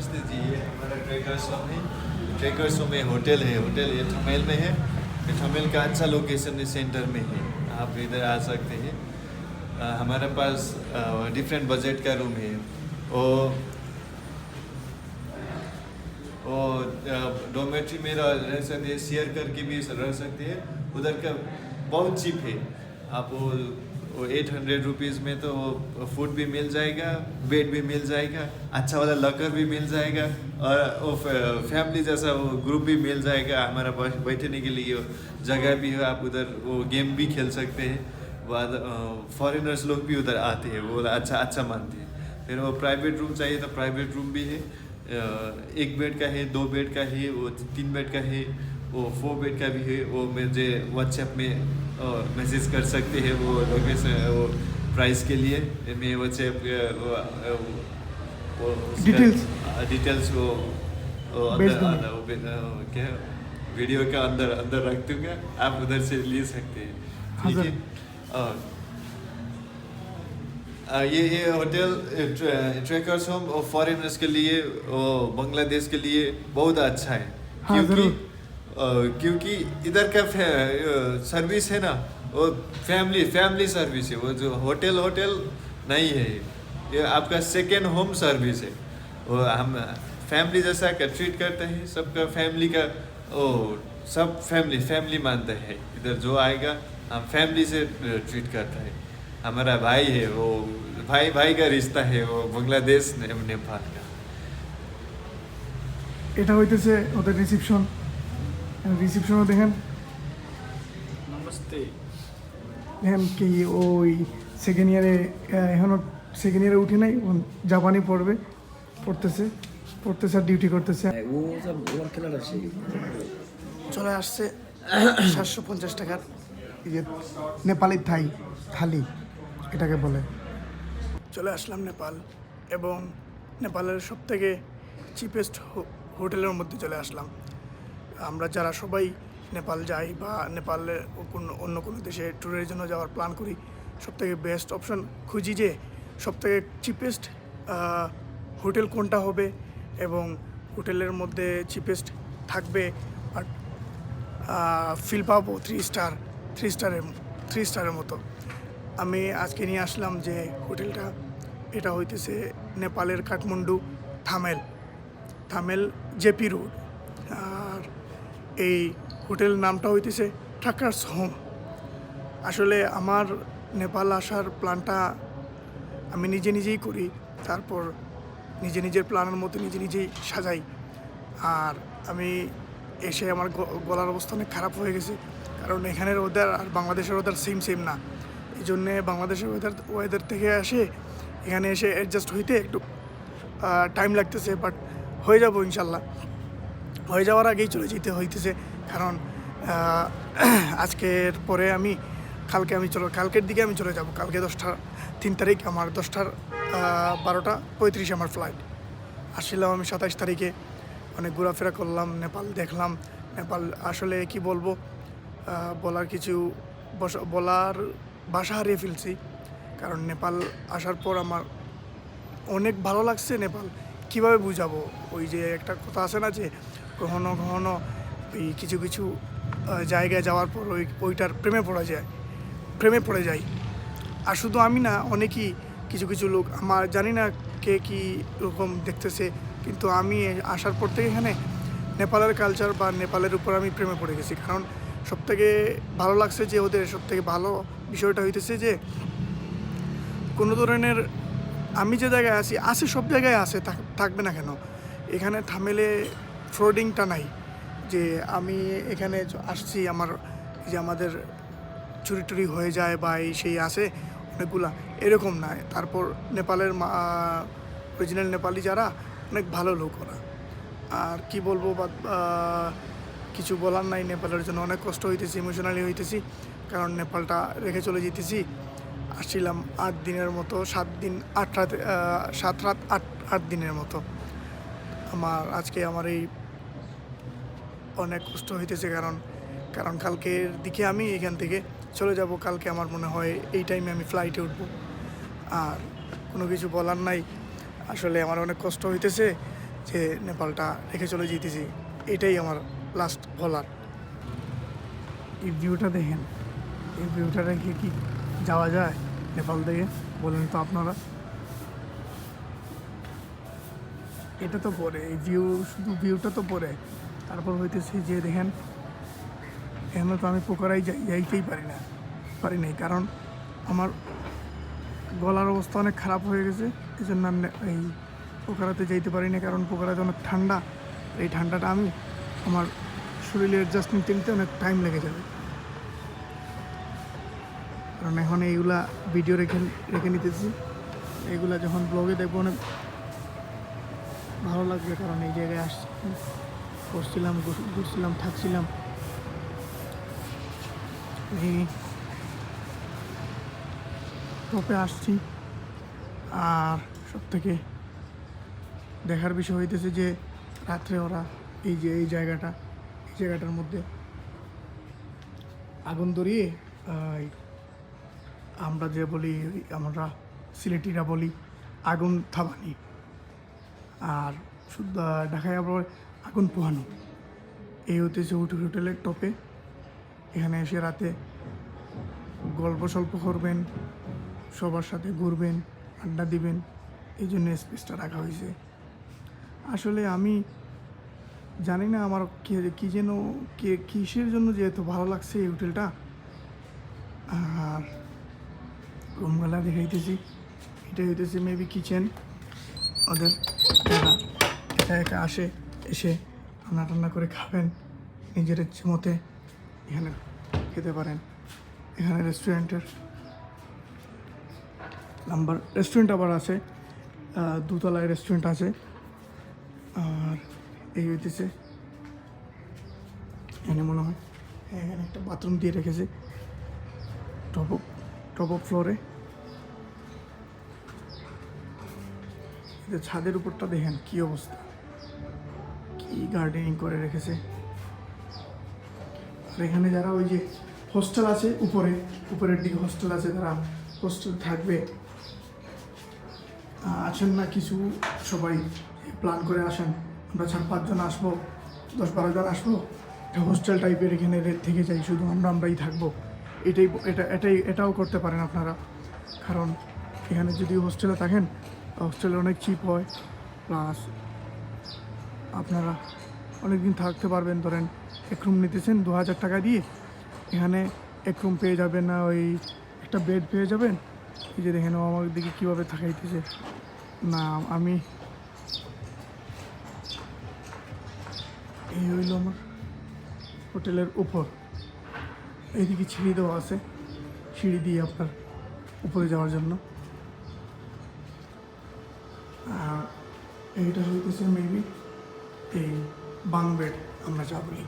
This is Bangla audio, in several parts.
नमस्ते जी, ये हमारा ट्रेकर्स होम है ट्रेकर्स होम में होटल है, होटल ये ठमेल में है। ये ठमेल का अच्छा लोकेशन है सेंटर में है, आप इधर आ सकते हैं। हमारे पास डिफरेंट बजट का रूम है। वो वो डोमेट्री में रह सकते हैं शेयर करके भी रह सकते हैं। उधर का बहुत चीप है। आप वो वो एट हंड्रेड रुपीज़ में तो वो फ़ूड भी मिल जाएगा बेड भी मिल जाएगा अच्छा वाला लकर भी मिल जाएगा, और वो फैमिली जैसा वो ग्रुप भी मिल जाएगा, हमारा बैठने के लिए जगह भी है, आप उधर वो गेम भी खेल सकते हैं। बाद फॉरेनर्स लोग भी उधर आते हैं, वो अच्छा अच्छा मानते हैं। फिर वो प्राइवेट रूम चाहिए तो प्राइवेट रूम भी है एक बेड का है, दो बेड का है, वो तीन बेड का है वो फोर बेड का भी है वो मुझे व्हाट्सएप में मैसेज कर सकते हैं वो लोकेशन वो प्राइस के लिए। मैं व्हाट्सएप Details. डिटेल्स वो, क्या वीडियो के अंदर अंदर रख दूँगा। आप उधर से ले सकते हैं। हाँ, ठीक है? और ये ये होटल ट्रे- ट्रेकर्स होम और फॉरेनर्स के लिए और बांग्लादेश के लिए बहुत अच्छा है। हाँ, क्योंकि क्योंकि इधर का सर्विस है ना वो फैमिली फैमिली सर्विस है वो जो होटल होटल नहीं है ये आपका सेकेंड होम सर्विस है वो हम फैमिली जैसा का ट्रीट करते हैं सबका फैमिली का ओ सब फैमिली फैमिली मानते हैं इधर जो आएगा हम फैमिली से ट्रीट करते हैं हमारा भाई है वो भाई भाई का रिश्ता है वो बांग्लादेश ने, नेपाल का এটা হইতেছে ওদের রিসিপশন রিসিপশনও দেখেন। নমস্তে। দেখেন কি ওই সেকেন্ড ইয়ারে এখনও সেকেন্ড ইয়ারে উঠে নাই জাপানি পড়বে পড়তেছে পড়তেছে আর ডিউটি করতেছে। আছে চলে আসছে সাতশো পঞ্চাশ টাকার এই যে নেপালি থাই থালি এটাকে বলে। চলে আসলাম নেপাল এবং নেপালের সব থেকে চিপেস্ট হোটেলের মধ্যে চলে আসলাম। আমরা যারা সবাই নেপাল যাই বা নেপালে কোনো অন্য কোনো দেশে ট্যুরের জন্য যাওয়ার প্ল্যান করি সব থেকে বেস্ট অপশন খুঁজি যে সব থেকে চিপেস্ট হোটেল কোনটা হবে এবং হোটেলের মধ্যে চিপেস্ট থাকবে বাট ফিল পাবো থ্রি স্টার থ্রি স্টারের থ্রি স্টারের মতো। আমি আজকে নিয়ে আসলাম যে হোটেলটা, এটা হইতেছে নেপালের কাঠমান্ডু থামেল থামেল জেপি রোড। আর এই হোটেল নামটা হইতেছে ট্রাকার্স হোম। আসলে আমার নেপাল আসার প্ল্যানটা আমি নিজে নিজেই করি, তারপর নিজে নিজের প্ল্যানের মতো নিজে নিজেই সাজাই। আর আমি এসে আমার গলার অবস্থা অনেক খারাপ হয়ে গেছে, কারণ এখানের ওয়েদার আর বাংলাদেশের ওয়েদার সেম সেম না। এই জন্যে বাংলাদেশের ওয়েদার ওয়েদার থেকে আসে, এখানে এসে অ্যাডজাস্ট হইতে একটু টাইম লাগতেছে বাট হয়ে যাব ইনশাল্লাহ। হয়ে যাওয়ার আগেই চলে যেতে হইতেছে। কারণ আজকের পরে আমি, কালকে আমি চলো, কালকের দিকে আমি চলে যাব। কালকে দশটা, তিন তারিখ আমার, দশটার বারোটা, পঁয়ত্রিশে আমার ফ্লাইট আসছিলাম আমি সাতাশ তারিখে। অনেক ঘোরাফেরা করলাম, নেপাল দেখলাম। নেপাল আসলে কি বলব বলার কিছু বলার ভাষা হারিয়ে ফেলছি। কারণ নেপাল আসার পর আমার অনেক ভালো লাগছে নেপাল। কীভাবে বুঝাবো? ওই যে একটা কথা আছে না যে কখনো কখনো এই কিছু কিছু জায়গায় যাওয়ার পর ওই ওইটার প্রেমে পড়া যায়, প্রেমে পড়ে যাই। আর শুধু আমি না, অনেকেই কিছু কিছু লোক আমার জানি না কে কী রকম দেখতেছে, কিন্তু আমি আসার পর থেকে এখানে নেপালের কালচার বা নেপালের উপর আমি প্রেমে পড়ে গেছি। কারণ সবথেকে ভালো লাগছে যে ওদের সবথেকে ভালো বিষয়টা হইতেছে যে, কোনো ধরনের আমি যে জায়গায় আছি, আছে সব জায়গায় আছে, থাক- থাকবে না কেন। এখানে থামেলে ফ্রডিংটা নাই, যে আমি এখানে আসছি, আমার যে আমাদের চুরি টুরি হয়ে যায় বা এই সেই আসে অনেকগুলা। এরকম না, তারপর নেপালের অরিজিনাল নেপালি যারা, অনেক ভালো লোক ওরা। আর কি বলব বা কিছু বলার নাই নেপালের জন্য, অনেক কষ্ট হইতেছি ইমোশনালি হইতেছি, কারণ নেপালটা রেখে চলে যেতেছি। আসছিলাম আট দিনের মতো, সাত দিন, আট রাত সাত রাত, আট আট দিনের মতো। আমার, আজকে আমার এই অনেক কষ্ট হইতেছে কারণ কারণ কালকের দিকে আমি এখান থেকে চলে যাব, কালকে আমার মনে হয় এই টাইমে আমি ফ্লাইটে উঠবো। আর কোনো কিছু বলার নাই। আসলে আমার অনেক কষ্ট হইতেছে যে নেপালটা রেখে চলে যেতেছি এটাই আমার লাস্ট বলার। এই ভিউটা দেখেন। এই ভিউটা রেখে কি যাওয়া যায় নেপাল থেকে? বলেন তো আপনারা। এটা তো পরে, এই ভিউ শুধু ভিউটা তো পরে। তারপর হইতেছে যে দেখেন, এখানে তো আমি পোকারাই যাই যাইতেই পারি না, পারি নাই। কারণ আমার গলার অবস্থা অনেক খারাপ হয়ে গেছে এই জন্য আমি এই পোকারাতে যাইতে পারি না, কারণ পোকারাতে অনেক ঠান্ডা। এই ঠান্ডাটা আমি আমার শরীরে অ্যাডজাস্ট নিতে নিতে অনেক টাইম লেগে যাবে। কারণ এখন এইগুলা ভিডিও রেখে রেখে নিতেছি। এইগুলা যখন ব্লগে দেখব অনেক ভালো লাগবে, কারণ এই জায়গায় আসছি। ঘুর- ঘুরছিলাম, থাকছিলাম। টপে আসছি। আর সব থেকে দেখার বিষয় হইতেছে যে, রাত্রে ওরা এই যে, এই জায়গাটা, এই জায়গাটার মধ্যে আগুন ধরিয়ে আমরা যে বলি, আমরা সিলেটিরা বলি আগুন থাবানি। আর শুদ্ধ ঢাকায় আবার আগুন পোহানো। এই হতেছে হোটেল হোটেলের টপে এখানে এসে রাতে গল্প সল্প করবেন, সবার সাথে ঘুরবেন, আড্ডা দিবেন, এই জন্য স্পেসটা রাখা হয়েছে। আসলে আমি জানি না আমার কি কী যেন, কে, কিসের জন্য যে এত ভালো লাগছে এই হোটেলটা। আর রুমগুলা দেখাইতেছি। এটা হইতেছে মেবি কিচেন ওদের যারা আসে এসে রান্না টান্না করে খাবেন। নিজের ইচ্ছে মতে এখানে খেতে পারেন। এখানে রেস্টুরেন্টের নাম্বার, রেস্টুরেন্ট আবার আছে দুতলায় রেস্টুরেন্ট আছে। আর এই হইতেছে, এখানে মনে হয়, এখানে একটা বাথরুম দিয়ে রেখেছে। টপ টপ অফ ফ্লোরে। ছাদের উপরটা দেখেন কি অবস্থা। গার্ডেনিং করে রেখেছে। আর এখানে যারা ওই যে হোস্টেল আছে উপরে, উপরের দিকে হোস্টেল আছে, তারা হোস্টেল থাকবে। আছেন না কিছু? সবাই প্ল্যান করে আসেন। আমরা চার পাঁচজন আসব, দশ বারো জন আসব। হোস্টেল টাইপের এখানে থেকে যাই, শুধু আমরা আমরাই থাকব। এটাই এটা এটাই এটাও করতে পারেন আপনারা। কারণ এখানে যদি হোস্টেলে থাকেন হোস্টেলে অনেক চিপ হয়। প্লাস আপনারা অনেক দিন থাকতে পারবেন, ধরেন এক রুম নিতেছেন দু হাজার টাকা দিয়ে, এখানে এক রুম পেয়ে যাবেন না, ওই একটা বেড পেয়ে যাবেন। এই যে দেখেন, ও আমার দিকে কীভাবে থাকাইতেছে না, আমি এই হইল আমার হোটেলের উপর। এইদিকে সিঁড়ি দেওয়া আছে, সিঁড়ি দিয়ে আপনার উপরে যাওয়ার জন্য। আর এইটা হইতেছে মেবি এই বাং বেড আমরা যা বলি।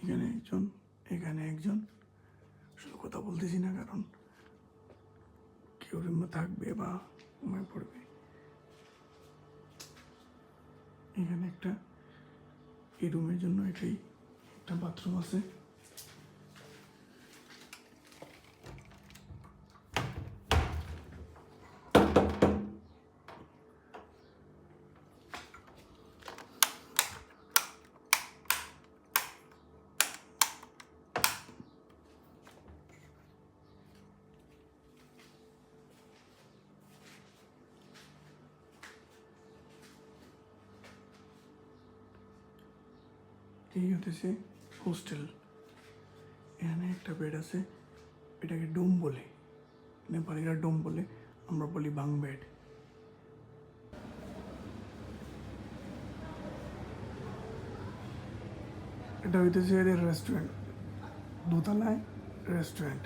এখানে একজন এখানে একজন। আসলে কথা বলতেছি না, কারণ কেউ থাকবে বা ঘুমায় পড়বে। এখানে একটা এই রুমের জন্য এটাই একটা বাথরুম আছে। এই হতেছে হোস্টেল। এখানে একটা বেড আছে, এটাকে ডোম বলে। নেপালিরা ডোম বলে, আমরা বলি বাং বেড এটা হইতেছে এদের রেস্টুরেন্ট দোতলায় রেস্টুরেন্ট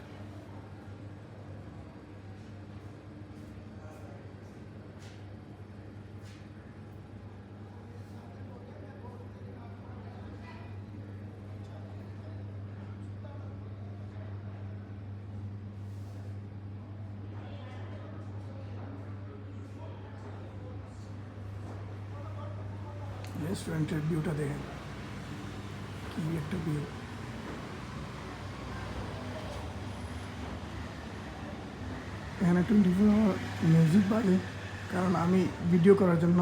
রেস্টুরেন্টের ভিউটা দেখেন। কি একটা ভিউ এখানে টোয়েন্টি ফোর মিউজিক বাজে, কারণ আমি ভিডিও করার জন্য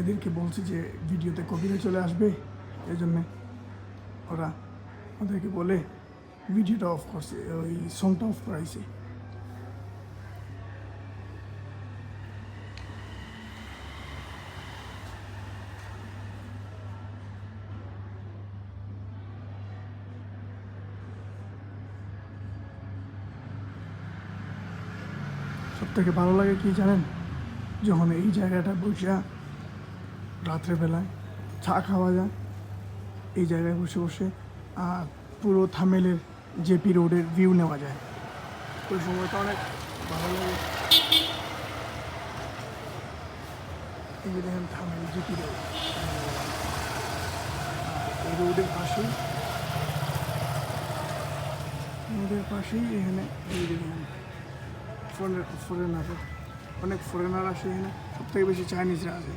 এদেরকে বলছি যে ভিডিওতে কপিরাইট চলে আসবে, এই জন্যে ওরা ওদেরকে বলে ভিডিওটা অফ করছে, ওই সংটা অফ করাইছে। সব থেকে ভালো লাগে কি জানেন? যখন এই জায়গাটা বসে রাত্রেবেলায় চা খাওয়া যায়, এই জায়গায় বসে বসে, আর পুরো থামেলের জেপি রোডের ভিউ নেওয়া যায়। ওই সময়টা অনেক ভালো লাগে। এই যে দেখেন থামেল জেপি রোড। রোডের পাশেই রোডের পাশেই এখানে এই দেখেন ফরেনার অনেক ফরেনার আসে এখানে। সব থেকে বেশি চাইনিজরা আছে